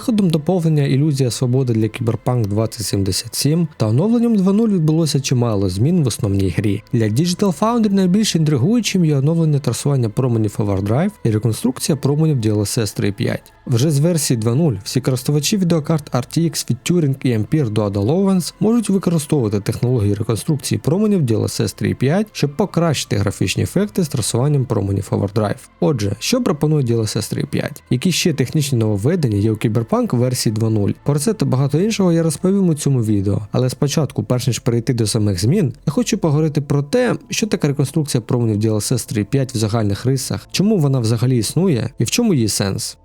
виходом доповнення Ілюзія свободи для Cyberpunk 2077 та оновленням 2.0 відбулося чимало змін в основній грі. Для Digital Foundry найбільш інтригуючим є оновлення трасування променів Overdrive і реконструкція променів DLSS 3.5. Вже з версії 2.0 всі користувачі відеокарт RTX від Turing і Ampere до Ada Lovelace можуть використовувати технології реконструкції променів DLSS 3.5, щоб покращити графічні ефекти з трасуванням променів Overdrive. Отже, що пропонує DLSS 3.5? Які ще технічні нововведення є у Cyberpunk версії 2.0? Про це та багато іншого я розповім у цьому відео. Але спочатку, перш ніж перейти до самих змін, я хочу поговорити про те, що таке реконструкція променів DLSS 3.5 в загальних рисах, чому вона взагалі існує і в чому її сенс.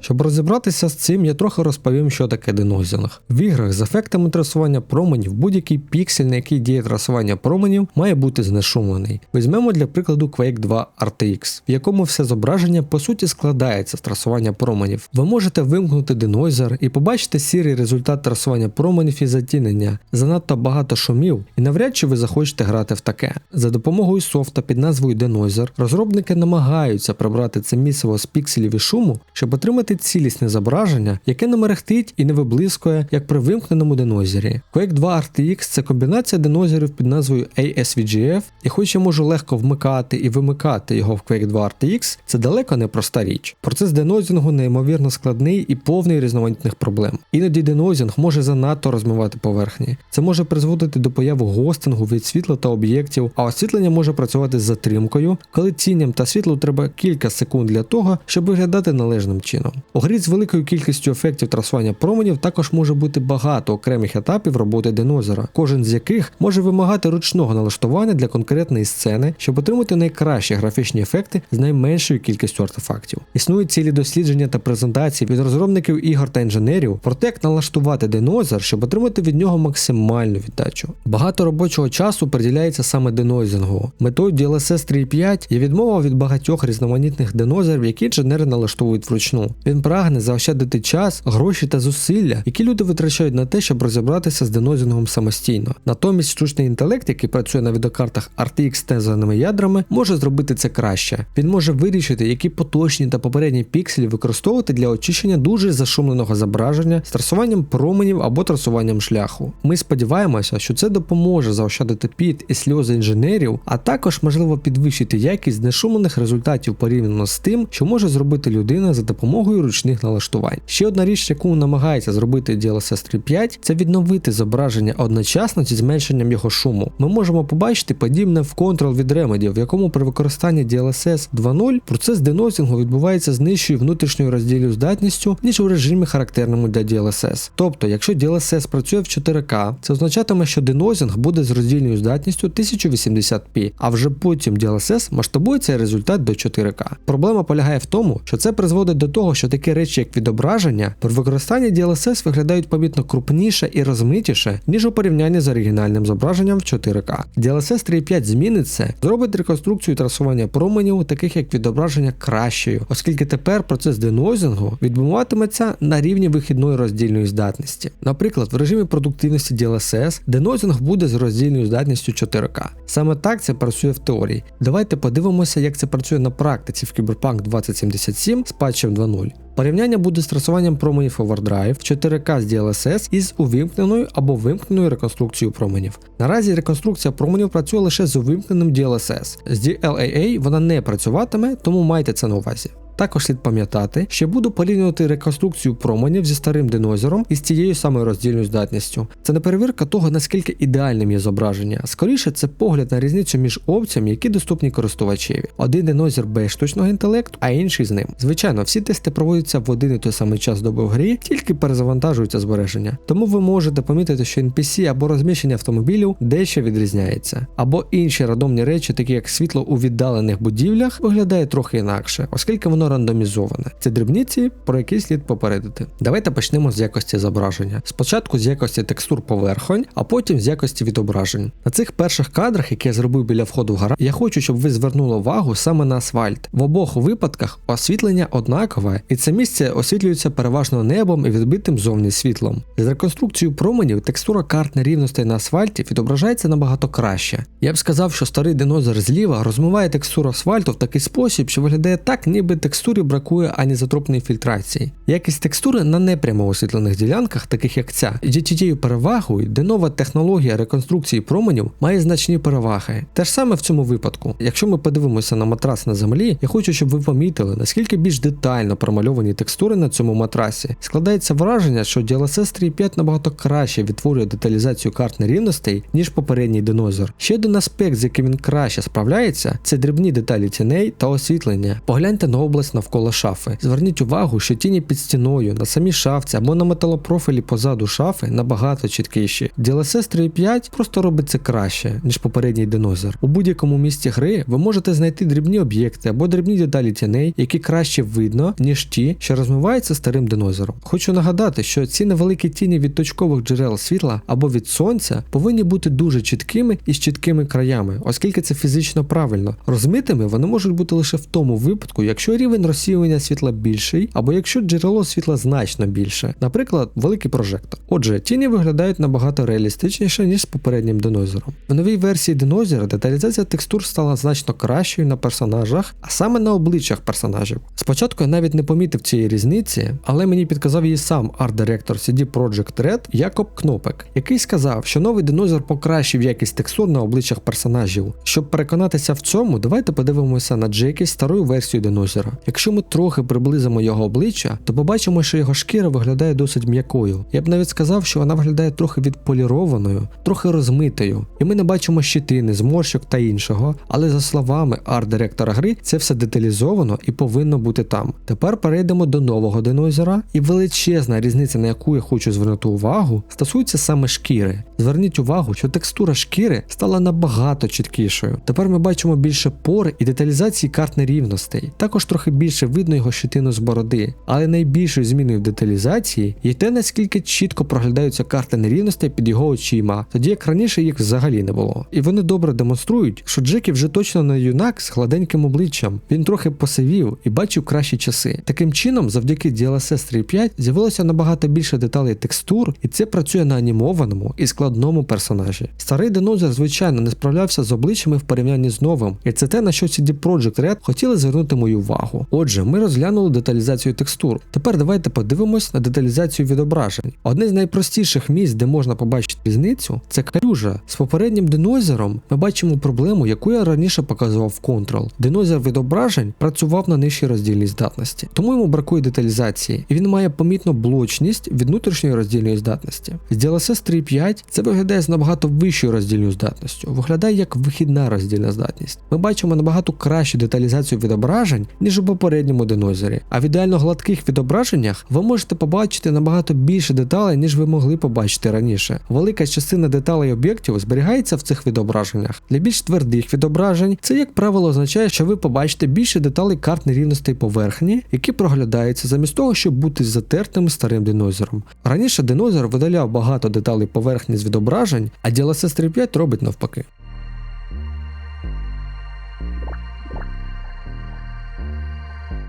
Щоб розібратися з цим, я трохи розповім, що таке денозінг. В іграх з ефектами трасування променів будь-який піксель, на який діє трасування променів, має бути знешумлений. Візьмемо для прикладу Quake 2 RTX, в якому все зображення по суті складається з трасування променів. Ви можете вимкнути денойзер і побачите сірий результат трасування променів і затінення. Занадто багато шумів, і навряд чи ви захочете грати в таке. За допомогою софта під назвою Denoiser розробники намагаються прибрати це місиво з пікселів і шуму, щоб отримати цілісне зображення, яке не мерехтить і не виблискує, як при вимкненому денозері. Quake 2 RTX це комбінація денозерів під назвою ASVGF, і хоч я можу легко вмикати і вимикати його в Quake 2 RTX, це далеко не проста річ. Процес денозінгу неймовірно складний і повний різноманітних проблем. Іноді денозінг може занадто розмивати поверхні. Це може призводити до появи гостингу від світла та об'єктів, а освітлення може працювати з затримкою, коли тінням та світлу треба кілька секунд для того, щоб виглядати належним чином. У грі з великою кількістю ефектів трасування променів також може бути багато окремих етапів роботи денозера, кожен з яких може вимагати ручного налаштування для конкретної сцени, щоб отримати найкращі графічні ефекти з найменшою кількістю артефактів. Існують цілі дослідження та презентації від розробників ігор та інженерів про те, як налаштувати денозер, щоб отримати від нього максимальну віддачу. Багато робочого часу приділяється саме денойзингу. Метою DLSS 3.5 є відмова від багатьох різноманітних денозерів, які інженери налаштовують вручну. Він прагне заощадити час, гроші та зусилля, які люди витрачають на те, щоб розібратися з денозінгом самостійно. Натомість штучний інтелект, який працює на відеокартах RTX з тезерними ядрами, може зробити це краще. Він може вирішити, які поточні та попередні пікселі використовувати для очищення дуже зашумленого зображення трасуванням променів або трасуванням шляху. Ми сподіваємося, що це допоможе заощадити піт і сльози інженерів, а також можливо підвищити якість знешумлених результатів порівняно з тим, що може зробити людина за допомогою ручних налаштувань. Ще одна річ, яку намагається зробити DLSS 3.5, це відновити зображення одночасно зі зменшенням його шуму. Ми можемо побачити подібне в Control від Remedy, в якому при використанні DLSS 2.0 процес денозінгу відбувається з нижчою внутрішньою розділю здатністю, ніж у режимі характерному для DLSS. Тобто, якщо DLSS працює в 4К, це означатиме, що денозінг буде з роздільною здатністю 1080p, а вже потім DLSS масштабує цей результат до 4К. Проблема полягає в тому, що це призводить до того, що такі речі, як відображення, при використанні DLSS виглядають помітно крупніше і розмитіше, ніж у порівнянні з оригінальним зображенням в 4К. DLSS 3.5 змінить це, зробить реконструкцію трасування променів, таких як відображення кращою, оскільки тепер процес денозінгу відбуватиметься на рівні вихідної роздільної здатності. Наприклад, в режимі продуктивності DLSS денозінг буде з роздільною здатністю 4К. Саме так це працює в теорії. Давайте подивимося, як це працює на практиці в Cyberpunk 2077 з патчем 2.0. Порівняння буде з трасуванням променів Overdrive 4К з DLSS із увімкненою або вимкненою реконструкцією променів. Наразі реконструкція променів працює лише з увімкненим DLSS. З DLAA вона не працюватиме, тому майте це на увазі. Також слід пам'ятати, що буду порівнювати реконструкцію променів зі старим денозером і з тією самою роздільною здатністю. Це не перевірка того, наскільки ідеальним є зображення. Скоріше, це погляд на різницю між опціями, які доступні користувачеві. Один денозер без штучного інтелекту, а інший з ним. Звичайно, всі тести проводяться в один і той самий час доби в грі, тільки перезавантажуються збереження. Тому ви можете помітити, що NPC або розміщення автомобілів дещо відрізняється. Або інші рандомні речі, такі як світло у віддалених будівлях, виглядає трохи інакше, оскільки воно рандомізоване. Це дрібниці, про які слід попередити. Давайте почнемо з якості зображення. Спочатку з якості текстур поверхонь, а потім з якості відображень. На цих перших кадрах, які я зробив біля входу в гараж, я хочу, щоб ви звернули увагу саме на асфальт. В обох випадках освітлення однакове, і це місце освітлюється переважно небом і відбитим зовні світлом. З реконструкцією променів текстура карт нерівностей на асфальті відображається набагато краще. Я б сказав, що старий динозавр зліва розмиває текстуру асфальту в такий спосіб, що виглядає так, ніби текстура текстурі бракує анізотропної фільтрації. Якість текстури на непрямо освітлених ділянках, таких як ця, є тією перевагою, де нова технологія реконструкції променів має значні переваги. Те ж саме в цьому випадку. Якщо ми подивимося на матрас на землі, я хочу, щоб ви помітили, наскільки більш детально промальовані текстури на цьому матрасі. Складається враження, що DLSS 3.5 набагато краще відтворює деталізацію карт нерівностей, ніж попередній динозер. Ще один аспект, з яким він краще справляється, це дрібні деталі тіней та освітлення. Погляньте на область навколо шафи. Зверніть увагу, що тіні під стіною, на самій шафці або на металопрофілі позаду шафи набагато чіткіші. DLSS 3.5 просто робить це краще, ніж попередній динозер. У будь-якому місці гри ви можете знайти дрібні об'єкти або дрібні деталі тіней, які краще видно, ніж ті, що розмиваються старим динозером. Хочу нагадати, що ці невеликі тіні від точкових джерел світла або від сонця повинні бути дуже чіткими і з чіткими краями, оскільки це фізично правильно. Розмитими вони можуть бути лише в тому випадку, якщо рівень розсіювання світла більший, або якщо джерело світла значно більше, наприклад, великий прожектор. Отже, тіні виглядають набагато реалістичніше, ніж з попереднім динозером. В новій версії динозера деталізація текстур стала значно кращою на персонажах, а саме на обличчях персонажів. Спочатку я навіть не помітив цієї різниці, але мені підказав її сам арт-директор CD Projekt Red Якоб Кнопек, який сказав, що новий динозер покращив якість текстур на обличчях персонажів. Щоб переконатися в цьому, давайте подивимося на Джекі старою версію динозера. Якщо ми трохи приблизимо його обличчя, то побачимо, що його шкіра виглядає досить м'якою. Я б навіть сказав, що вона виглядає трохи відполірованою, трохи розмитою, і ми не бачимо щитини, зморщок та іншого. Але за словами арт-директора гри, це все деталізовано і повинно бути там. Тепер перейдемо до нового динозера, і величезна різниця, на яку я хочу звернути увагу, стосується саме шкіри. Зверніть увагу, що текстура шкіри стала набагато чіткішою. Тепер ми бачимо більше пор і деталізації карт нерівностей. Також трохи більше видно його щитину з бороди. Але найбільшою зміною в деталізації є те, наскільки чітко проглядаються карти нерівностей під його очима, тоді як раніше їх взагалі не було. І вони добре демонструють, що Джекі вже точно не юнак з гладеньким обличчям. Він трохи посивів і бачив кращі часи. Таким чином, завдяки DLSS 3.5 з'явилося набагато більше деталей текстур, і це працює на анімованому і складному персонажі. Старий динозер, звичайно, не справлявся з обличчями в порівнянні з новим, і це те, на що CD Projekt Red хотіли звернути мою увагу. Отже, ми розглянули деталізацію текстур. Тепер давайте подивимось на деталізацію відображень. Одне з найпростіших місць, де можна побачити різницю, це калюжа. З попереднім динозером ми бачимо проблему, яку я раніше показував в Control. Динозер відображень працював на нижчій роздільній здатності, тому йому бракує деталізації, і він має помітну блочність від внутрішньої роздільної здатності. З DLSS 3.5 це виглядає з набагато вищою роздільною здатністю, виглядає як вихідна роздільна здатність. Ми бачимо набагато кращу деталізацію відображень, ніж попередньому динозері. А в ідеально гладких відображеннях ви можете побачити набагато більше деталей, ніж ви могли побачити раніше. Велика частина деталей об'єктів зберігається в цих відображеннях. Для більш твердих відображень це, як правило, означає, що ви побачите більше деталей карт нерівностей поверхні, які проглядаються замість того, щоб бути затертим старим динозером. Раніше динозер видаляв багато деталей поверхні з відображень, а DLSS 3.5 робить навпаки.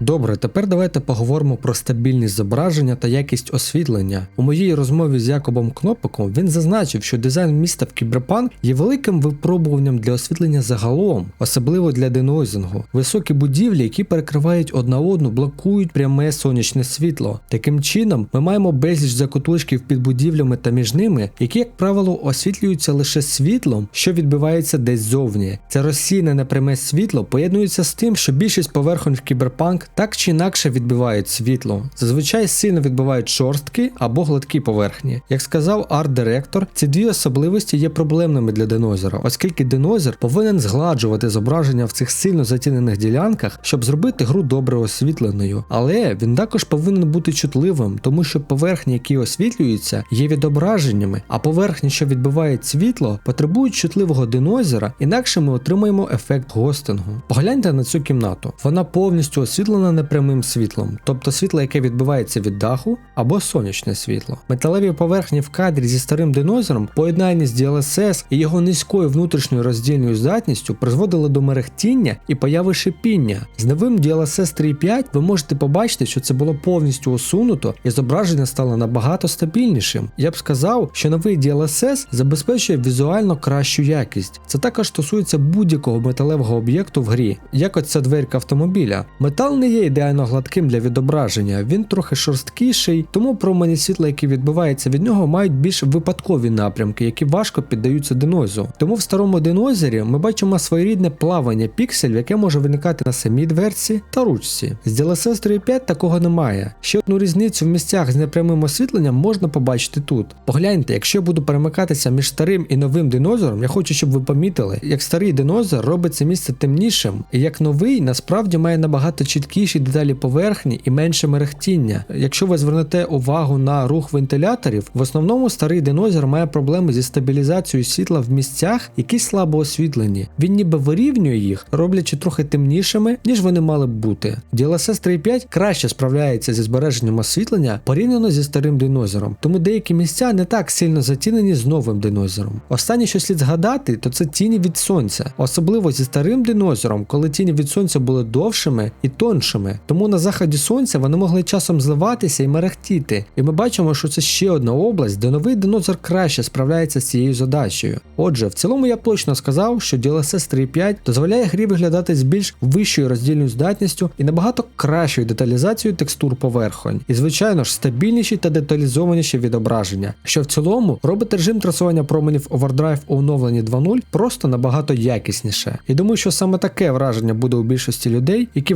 Добре, тепер давайте поговоримо про стабільність зображення та якість освітлення. У моїй розмові з Якобом Кнопиком він зазначив, що дизайн міста в Кіберпанк є великим випробуванням для освітлення загалом, особливо для денойзингу. Високі будівлі, які перекривають одна одну, блокують пряме сонячне світло. Таким чином, ми маємо безліч закуточків під будівлями та між ними, які, як правило, освітлюються лише світлом, що відбивається десь зовні. Це розсіяне непряме світло поєднується з тим, що більшість поверхонь в кіберпанк так чи інакше відбивають світло. Зазвичай сильно відбивають шорсткі або гладкі поверхні. Як сказав арт-директор, ці дві особливості є проблемними для динозера, оскільки динозер повинен згладжувати зображення в цих сильно затінених ділянках, щоб зробити гру добре освітленою. Але він також повинен бути чутливим, тому що поверхні, які освітлюються, є відображеннями, а поверхні, що відбивають світло, потребують чутливого динозера, інакше ми отримаємо ефект гостингу. Погляньте на цю кімнату. Вона повністю освітлена непрямим світлом, тобто світло, яке відбивається від даху, або сонячне світло. Металеві поверхні в кадрі зі старим динозером, в поєднанні з DLSS і його низькою внутрішньою роздільною здатністю призводили до мерехтіння і появи шипіння. З новим DLSS 3.5 ви можете побачити, що це було повністю усунуто і зображення стало набагато стабільнішим. Я б сказав, що новий DLSS забезпечує візуально кращу якість. Це також стосується будь-якого металевого об'єкту в грі, як оця дверка автомобіля. Метал не не є ідеально гладким для відображення, він трохи шорсткіший, тому промені світла, які відбиваються від нього, мають більш випадкові напрямки, які важко піддаються денозу. Тому в старому денозері ми бачимо своєрідне плавання пікселів, яке може виникати на самій дверці та ручці. З DLSS 3.5 такого немає. Ще одну різницю в місцях з непрямим освітленням можна побачити тут. Погляньте, якщо я буду перемикатися між старим і новим динозором, я хочу, щоб ви помітили, як старий динозор робить це місце темнішим, і як новий насправді має набагато чіткіші деталі поверхні і менше мерехтіння. Якщо ви звернете увагу на рух вентиляторів, в основному старий динозор має проблеми зі стабілізацією світла в місцях, які слабо освітлені. Він ніби вирівнює їх, роблячи трохи темнішими, ніж вони мали б бути. DLSS 3.5 краще справляється зі збереженням освітлення порівняно зі старим динозором, тому деякі місця не так сильно затінені з новим динозором. Останнє, що слід згадати, то це тіні від сонця, особливо зі старим динозором, коли тіні від сонця були довшими і тоншими. Тому на заході сонця вони могли часом зливатися і мерехтіти. І ми бачимо, що це ще одна область, де новий динозор краще справляється з цією задачею. Отже, в цілому я точно сказав, що DLSS 3.5 дозволяє грі виглядати з більш вищою роздільною здатністю і набагато кращою деталізацією текстур поверхонь. І звичайно ж стабільніші та деталізованіші відображення, що в цілому робить режим трасування променів Overdrive у оновленні 2.0 просто набагато якісніше. І думаю, що саме таке враження буде у більшості людей, які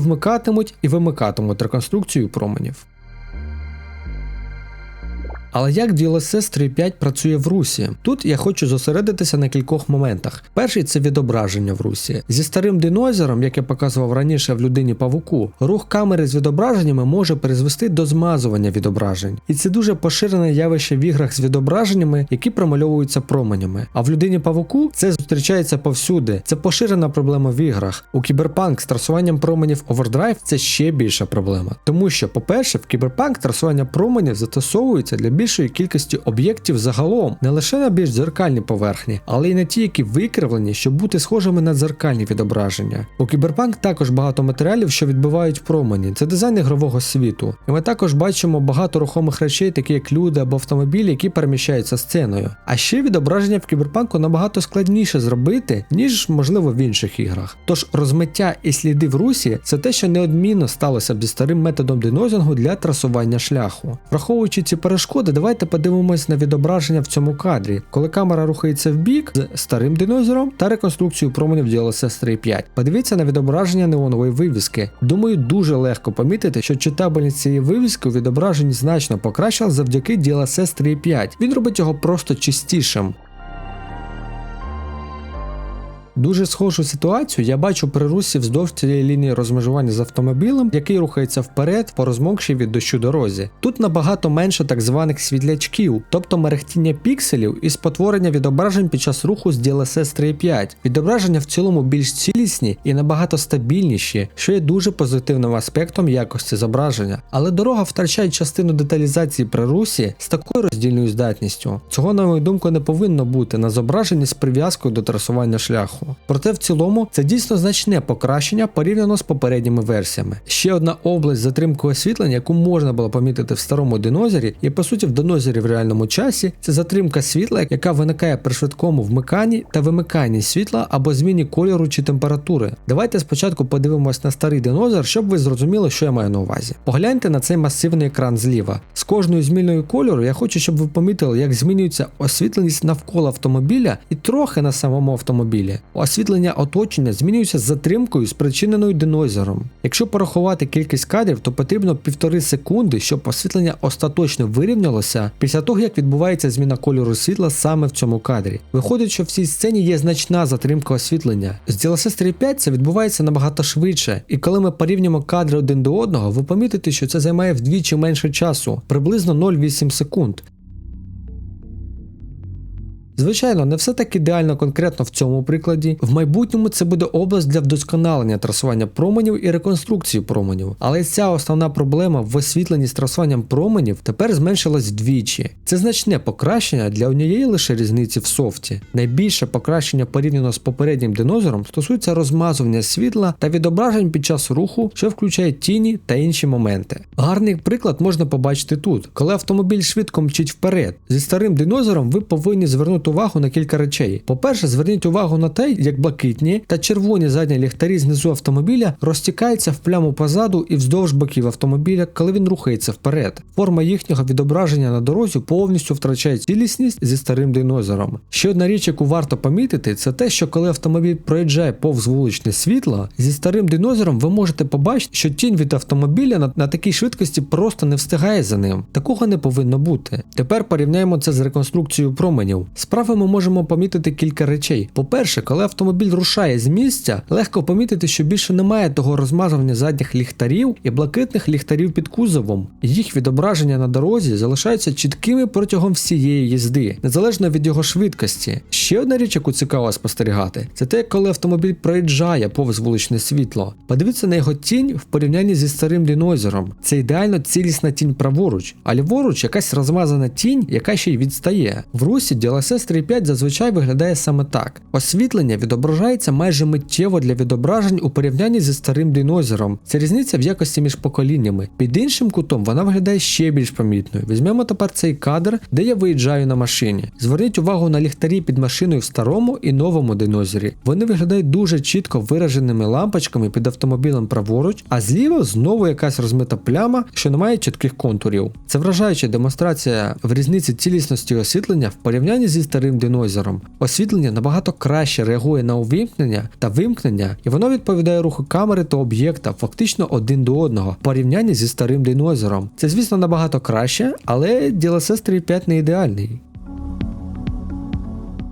і вимикатимуть реконструкцію променів. Але як DLSS 3.5 працює в русі? Тут я хочу зосередитися на кількох моментах. Перший це відображення в русі. Зі старим динозером, як я показував раніше в людині павуку, рух камери з відображеннями може призвести до змазування відображень. І це дуже поширене явище в іграх з відображеннями, які промальовуються променями. А в людині павуку це зустрічається повсюди. Це поширена проблема в іграх. У кіберпанк з трасуванням променів Overdrive це ще більша проблема. Тому що, по-перше, в кіберпанк трасування променів застосовується для більшої кількості об'єктів загалом, не лише на більш дзеркальні поверхні, але й на ті, які викривлені, щоб бути схожими на дзеркальні відображення. У кіберпанк також багато матеріалів, що відбивають промені. Це дизайн ігрового світу. І ми також бачимо багато рухомих речей, такі як люди або автомобілі, які переміщаються сценою. А ще відображення в кіберпанку набагато складніше зробити, ніж можливо в інших іграх. Тож розмиття і сліди в русі це те, що неодмінно сталося б зі старим методом денозінгу для трасування шляху. Враховуючи ці перешкоди, давайте подивимось на відображення в цьому кадрі, коли камера рухається в бік з старим динозором та реконструкцію променів DLSS 3.5. Подивіться на відображення неонової вивіски. Думаю, дуже легко помітити, що читабельність цієї вивіски у відображенні значно покращила завдяки DLSS 3.5. Він робить його просто чистішим. Дуже схожу ситуацію я бачу при русі вздовж цієї лінії розмежування з автомобілем, який рухається вперед по розмокшій від дощу дорозі. Тут набагато менше так званих світлячків, тобто мерехтіння пікселів і спотворення відображень під час руху з DLSS 3.5. Відображення в цілому більш цілісні і набагато стабільніші, що є дуже позитивним аспектом якості зображення. Але дорога втрачає частину деталізації при русі з такою роздільною здатністю. Цього, на мою думку, не повинно бути на зображенні з прив'язкою до трасування шляху. Проте в цілому це дійсно значне покращення порівняно з попередніми версіями. Ще одна область затримки освітлення, яку можна було помітити в старому динозері, і по суті в динозері в реальному часі, це затримка світла, яка виникає при швидкому вмиканні та вимиканні світла або зміні кольору чи температури. Давайте спочатку подивимось на старий динозер, щоб ви зрозуміли, що я маю на увазі. Погляньте на цей масивний екран зліва. З кожною зміною кольору я хочу, щоб ви помітили, як змінюється освітленість навколо автомобіля і трохи на самому автомобілі. Освітлення оточення змінюється з затримкою, спричиненою динозером. Якщо порахувати кількість кадрів, то потрібно півтори секунди, щоб освітлення остаточно вирівнялося після того, як відбувається зміна кольору світла саме в цьому кадрі. Виходить, що в цій сцені є значна затримка освітлення. З DLSS 3.5 це відбувається набагато швидше, і коли ми порівнюємо кадри один до одного, ви помітите, що це займає вдвічі менше часу, приблизно 0,8 секунд. Звичайно, не все так ідеально конкретно в цьому прикладі. В майбутньому це буде область для вдосконалення трасування променів і реконструкції променів. Але ця основна проблема в освітленні з трасуванням променів тепер зменшилась вдвічі. Це значне покращення для однієї лише різниці в софті. Найбільше покращення порівняно з попереднім динозором стосується розмазування світла та відображень під час руху, що включає тіні та інші моменти. Гарний приклад можна побачити тут, коли автомобіль швидко мчить вперед. Зі старим динозором ви повинні звернути звернути увагу на кілька речей. По-перше, зверніть увагу на те, як блакитні та червоні задні ліхтарі знизу автомобіля розтікаються в пляму позаду і вздовж боків автомобіля, коли він рухається вперед. Форма їхнього відображення на дорозі повністю втрачає цілісність зі старим динозавром. Ще одна річ, яку варто помітити, це те, що коли автомобіль проїжджає повз вуличне світло, зі старим динозавром ви можете побачити, що тінь від автомобіля на, на такій швидкості просто не встигає за ним. Такого не повинно бути. Тепер порівняємо це з реконструкцією променів. Справи ми можемо помітити кілька речей. По-перше, коли автомобіль рушає з місця, легко помітити, що більше немає того розмазування задніх ліхтарів і блакитних ліхтарів під кузовом. Їх відображення на дорозі залишаються чіткими протягом всієї їзди, незалежно від його швидкості. Ще одна річ, яку цікаво спостерігати, це те, коли автомобіль проїжджає повз вуличне світло. Подивіться на його тінь в порівнянні зі старим динозером. Це ідеально цілісна тінь праворуч, а ліворуч якась розмазана тінь, яка ще й відстає. В русі DLSS 3.5 зазвичай виглядає саме так. Освітлення відображається майже миттєво для відображень у порівнянні зі старим динозером. Це різниця в якості між поколіннями. Під іншим кутом вона виглядає ще більш помітною. Візьмемо тепер цей кадр, де я виїжджаю на машині. Зверніть увагу на ліхтарі під машиною в старому і новому динозері. Вони виглядають дуже чітко вираженими лампочками під автомобілем праворуч, а зліва знову якась розмита пляма, що не має чітких контурів. Це вражаюча демонстрація в різниці цілісності освітлення в порівнянні зі старим динозером. Освітлення набагато краще реагує на увімкнення та вимкнення, і воно відповідає руху камери та об'єкта фактично один до одного в порівнянні зі старим динозером. Це, звісно, набагато краще, але DLSS 3.5 не ідеальний.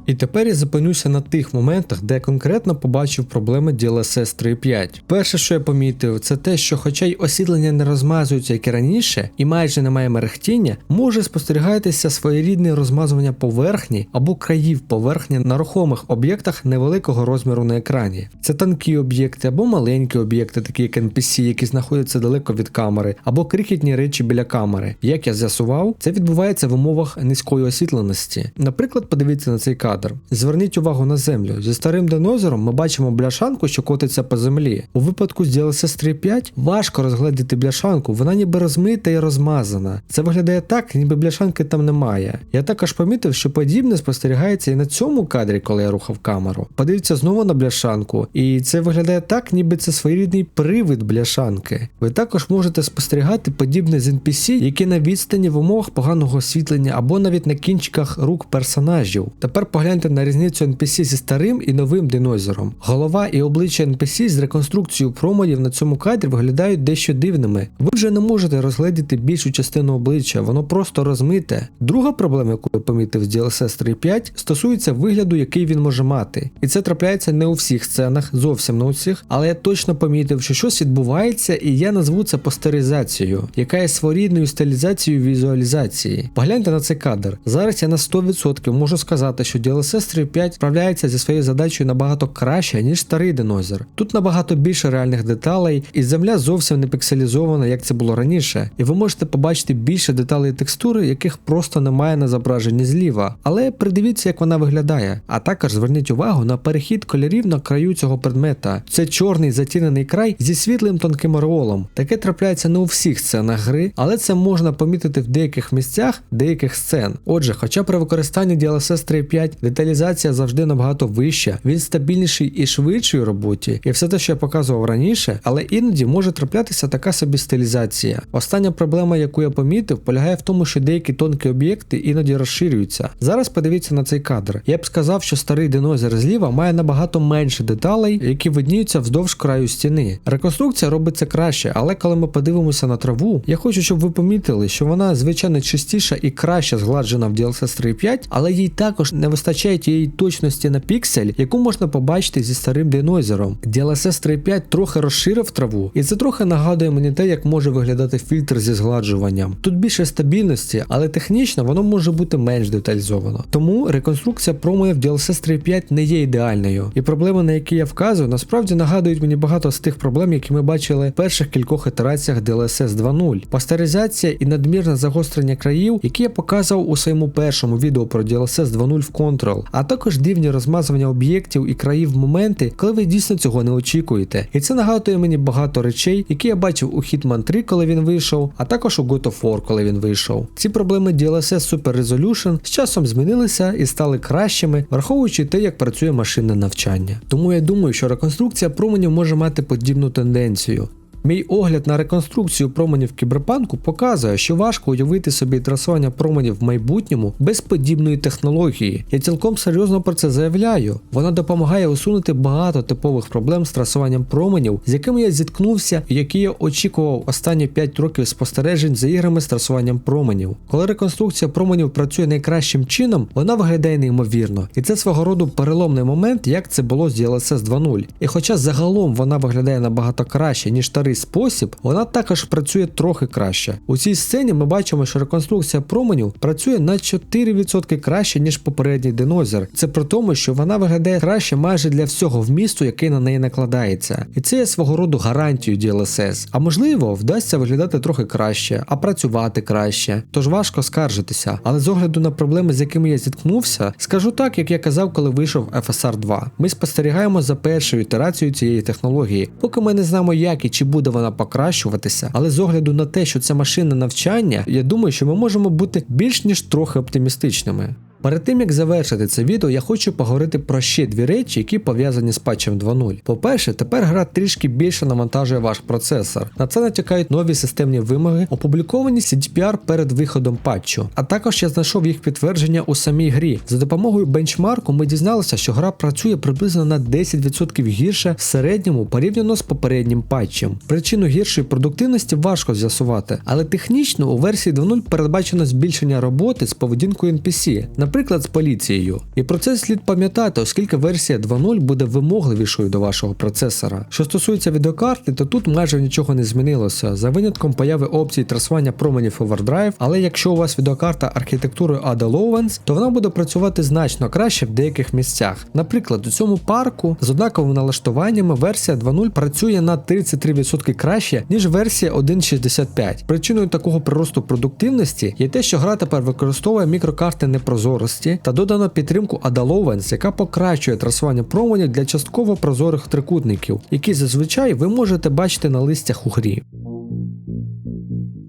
І тепер я зупинюся на тих моментах, де я конкретно побачив проблеми DLSS 3.5. Перше, що я помітив, це те, що хоча й освітлення не розмазується, як і раніше, і майже немає мерехтіння, може спостерігатися своєрідне розмазування поверхні або країв поверхні на рухомих об'єктах невеликого розміру на екрані. Це тонкі об'єкти або маленькі об'єкти, такі як NPC, які знаходяться далеко від камери, або крихітні речі біля камери. Як я з'ясував, це відбувається в умовах низької освітленості. Наприклад, подивіться на цей кадр. Зверніть увагу на землю. Зі старим динозером ми бачимо бляшанку, що котиться по землі. У випадку з DLSS 3.5 важко розгледіти бляшанку, вона ніби розмита і розмазана. Це виглядає так, ніби бляшанки там немає. Я також помітив, що подібне спостерігається і на цьому кадрі, коли я рухав камеру. Подивіться знову на бляшанку, і це виглядає так, ніби це своєрідний привид бляшанки. Ви також можете спостерігати подібне з NPC, які на відстані в умовах поганого освітлення або навіть на кінчиках рук персонажів. Тепер погляньте на різницю NPC зі старим і новим динозером. Голова і обличчя NPC з реконструкцією промодів на цьому кадрі виглядають дещо дивними. Ви вже не можете розгледіти більшу частину обличчя, воно просто розмите. Друга проблема, яку я помітив з DLSS 3.5, стосується вигляду, який він може мати. І це трапляється не у всіх сценах, зовсім не у всіх, але я точно помітив, що щось відбувається, і я назву це постеризацією, яка є своєрідною стилізацією візуалізації. Погляньте на цей кадр. Зараз я на 100% можу сказати, що DLSS 3.5 справляється зі своєю задачею набагато краще, ніж старий динозер. Тут набагато більше реальних деталей, і земля зовсім не пікселізована, як це було раніше, і ви можете побачити більше деталей текстури, яких просто немає на зображенні зліва. Але придивіться, як вона виглядає. А також зверніть увагу на перехід кольорів на краю цього предмета. Це чорний затінений край зі світлим тонким ореолом. Таке трапляється не у всіх сценах гри, але це можна помітити в деяких місцях деяких сцен. Отже, хоча при використанні DLSS 3.5 деталізація завжди набагато вища, він стабільніший і швидший у роботі, і все те, що я показував раніше, але іноді може траплятися така собі стилізація. Остання проблема, яку я помітив, полягає в тому, що деякі тонкі об'єкти іноді розширюються. Зараз подивіться на цей кадр. Я б сказав, що старий динозер зліва має набагато менше деталей, які видніються вздовж краю стіни. Реконструкція робиться краще, але коли ми подивимося на траву, я хочу, щоб ви помітили, що вона звичайно чистіша і краще згладжена в DLSS 3.5, але їй також не вистачає тієї точності на піксель, яку можна побачити зі старим динозером. DLSS 3.5 трохи розширив траву, і це трохи нагадує мені те, як може виглядати фільтр зі згладжуванням. Тут більше стабільності, але технічно воно може бути менш деталізовано. Тому реконструкція промоїв DLSS 3.5 не є ідеальною, і проблеми, на які я вказую, насправді нагадують мені багато з тих проблем, які ми бачили в перших кількох ітераціях DLSS 2.0. Пастеризація і надмірне загострення країв, які я показував у своєму першому відео про DLSS 2.0 в контур Control, а також дивні розмазування об'єктів і країв в моменти, коли ви дійсно цього не очікуєте. І це нагадує мені багато речей, які я бачив у Hitman 3, коли він вийшов, а також у God of War, коли він вийшов. Ці проблеми DLSS Super Resolution з часом змінилися і стали кращими, враховуючи те, як працює машинне навчання. Тому я думаю, що реконструкція променів може мати подібну тенденцію. Мій огляд на реконструкцію променів кіберпанку показує, що важко уявити собі трасування променів в майбутньому без подібної технології. Я цілком серйозно про це заявляю. Вона допомагає усунути багато типових проблем з трасуванням променів, з якими я зіткнувся і які я очікував останні 5 років спостережень за іграми з трасуванням променів. Коли реконструкція променів працює найкращим чином, вона виглядає неймовірно. І це свого роду переломний момент, як це було з DLSS 2.0. І хоча загалом вона виглядає набагато краще, ніж старий спосіб, вона також працює трохи краще. У цій сцені ми бачимо, що реконструкція променів працює на 4% краще, ніж попередній динозер. Це при тому, що вона виглядає краще майже для всього вмісту, який на неї накладається. І це є свого роду гарантією DLSS. А можливо, вдасться виглядати трохи краще, а працювати краще. Тож важко скаржитися. Але з огляду на проблеми, з якими я зіткнувся, скажу так, як я казав, коли вийшов FSR 2. Ми спостерігаємо за першою ітерацією цієї технології, поки ми не знаємо, як і чи буде вона покращуватися. Але з огляду на те, що це машина навчання, я думаю, що ми можемо бути більш ніж трохи оптимістичними. Перед тим як завершити це відео, я хочу поговорити про ще дві речі, які пов'язані з патчем 2.0. По-перше, тепер гра трішки більше навантажує ваш процесор. На це натякають нові системні вимоги, опубліковані CDPR перед виходом патчу. А також я знайшов їх підтвердження у самій грі. За допомогою бенчмарку ми дізналися, що гра працює приблизно на 10% гірше в середньому порівняно з попереднім патчем. Причину гіршої продуктивності важко з'ясувати, але технічно у версії 2.0 передбачено збільшення роботи з поведінкою NPC наприклад, з поліцією. І про це слід пам'ятати, оскільки версія 2.0 буде вимогливішою до вашого процесора. Що стосується відеокарти, то тут майже нічого не змінилося, за винятком появи опції трасування променів Overdrive, але якщо у вас відеокарта архітектурою Ada Lovelace, то вона буде працювати значно краще в деяких місцях. Наприклад, у цьому парку з однаковими налаштуваннями версія 2.0 працює на 33% краще, ніж версія 1.65. Причиною такого приросту продуктивності є те, що гра тепер використовує мікрокарти непрозоро скорості та додано підтримку Adalovense, яка покращує трасування променів для частково прозорих трикутників, які зазвичай ви можете бачити на листях у грі.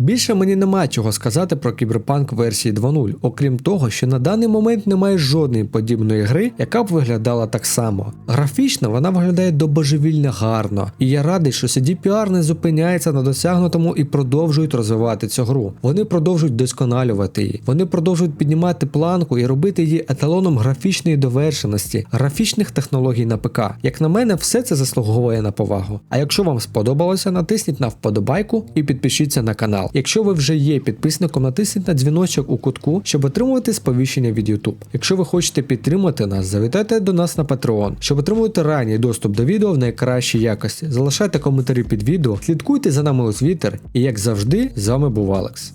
Більше мені нема чого сказати про кіберпанк версії 2.0, окрім того, що на даний момент немає жодної подібної гри, яка б виглядала так само. Графічно вона виглядає до божевільно гарно, і я радий, що CDPR не зупиняється на досягнутому і продовжують розвивати цю гру. Вони продовжують досконалювати її, вони продовжують піднімати планку і робити її еталоном графічної довершеності, графічних технологій на ПК. Як на мене, все це заслуговує на повагу. А якщо вам сподобалося, натисніть на вподобайку і підпишіться на канал. Якщо ви вже є підписником, натисніть на дзвіночок у кутку, щоб отримувати сповіщення від YouTube. Якщо ви хочете підтримати нас, завітайте до нас на Patreon, щоб отримувати ранній доступ до відео в найкращій якості. Залишайте коментарі під відео, слідкуйте за нами у Twitter, і як завжди, з вами був Алекс.